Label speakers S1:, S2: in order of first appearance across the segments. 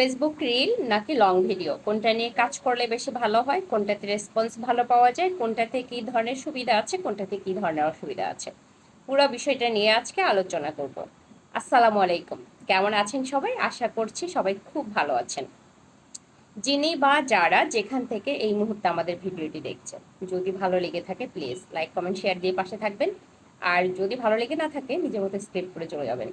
S1: Facebook reel নাকি long video কোনটা নিয়ে কাজ করলে বেশি ভালো হয়? কোনটাতে রেসপন্স ভালো পাওয়া যায়? কোনটাতে কী ধরনের সুবিধা আছে? কোনটাতে কী ধরনের অসুবিধা আছে? পুরো বিষয়টা নিয়ে আজকে আলোচনা করব। আসসালামু আলাইকুম। কেমন আছেন সবাই? আশা করছি সবাই খুব ভালো আছেন। যিনি বা যারা যেখান থেকে এই মুহূর্তে আমাদের ভিডিওটি দেখছেন, যদি ভালো লেগে থাকে প্লিজ লাইক কমেন্ট শেয়ার দিয়ে পাশে থাকবেন। আর যদি ভালো লেগে না থাকে, নিজের মতো স্ক্রিপ্ট করে চলে যাবেন।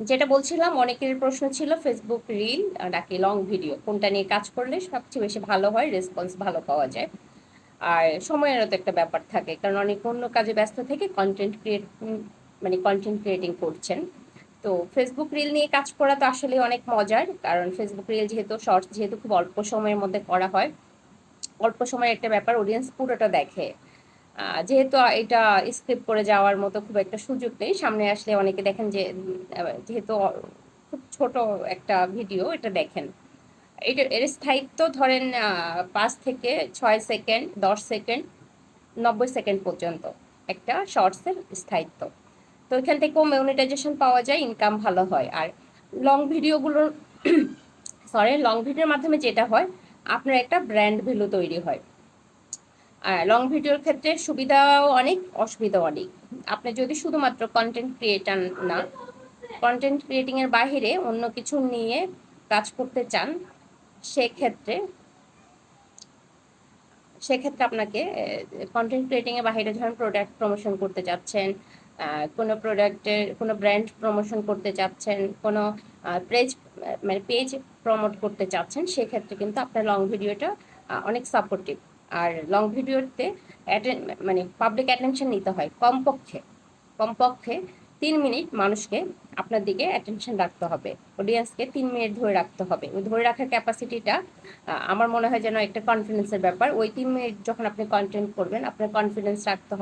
S1: যেটা বলছিলাম, অনেকের প্রশ্ন ছিল ফেসবুক রিল নাকি লং ভিডিও কোনটা নিয়ে কাজ করলে সবচেয়ে বেশি ভালো হয় রেসপন্স ভালো পাওয়া যায়। আর সময়েরও তো একটা ব্যাপার থাকে, কারণ অনেক অন্য কাজে ব্যস্ত থেকে কন্টেন্ট ক্রিয়েট মানে কন্টেন্ট ক্রিয়েটিং করছেন। তো ফেসবুক রিল নিয়ে কাজ করা তো আসলে অনেক মজার, কারণ ফেসবুক রিল যেহেতু শর্টস যেহেতু খুব অল্প সময়ের মধ্যে করা হয়, অল্প সময়ের একটা ব্যাপার অডিয়েন্স পুরোটা দেখে। যেহেতু এটা স্ক্রিপ্ট করে যাওয়ার মতো খুব একটা সুযোগ নেই, সামনে আসলে অনেকে দেখেন যে যেহেতু খুব ছোট একটা ভিডিও এটা দেখেন। এটা, এর স্থায়িত্ব ধরেন পাঁচ থেকে ছয় সেকেন্ড দশ সেকেন্ড নব্বই সেকেন্ড পর্যন্ত একটা শর্টসের স্থায়িত্ব। তো এখান থেকেও মনিটাইজেশন পাওয়া যায় ইনকাম ভালো হয়। আর লং ভিডিওগুলোর সরি লং ভিডিওর মাধ্যমে যেটা হয়, আপনার একটা ব্র্যান্ড ভ্যালু তৈরি হয়। লং ভিডিওর ক্ষেত্রে সুবিধাও অনেক, অসুবিধাও অনেক। আপনি যদি শুধুমাত্র কন্টেন্ট ক্রিয়েটার না কন্টেন্ট ক্রিয়েটিংয়ের বাইরে অন্য কিছু নিয়ে কাজ করতে চান, সেক্ষেত্রে সেক্ষেত্রে আপনাকে কন্টেন্ট ক্রিয়েটিংয়ের বাইরে ধরেন প্রোডাক্ট প্রমোশন করতে চাচ্ছেন কোনো প্রোডাক্টের কোনো ব্র্যান্ড প্রমোশন করতে চাচ্ছেন কোনো পেজ মানে পেজ প্রমোট করতে চাচ্ছেন, সেক্ষেত্রে কিন্তু আপনার লং ভিডিওটা অনেক সাপোর্টিভ আর লং ভিডিওতে মানে পাবলিক অ্যাটেনশন নিতে হয় কমপক্ষে কমপক্ষে তিন মিনিট মানুষকে আপনার দিকে অ্যাটেনশন রাখতে হবে। অডিয়েন্সকে তিন মিনিট ধরে রাখতে হবে। ওই ধরে রাখার ক্যাপাসিটিটা আমার মনে হয় যেন একটা কনফিডেন্সের ব্যাপার। ওই তিন মিনিট যখন আপনি কন্টেন্ট করবেন, আপনার কনফিডেন্স রাখতে হবে।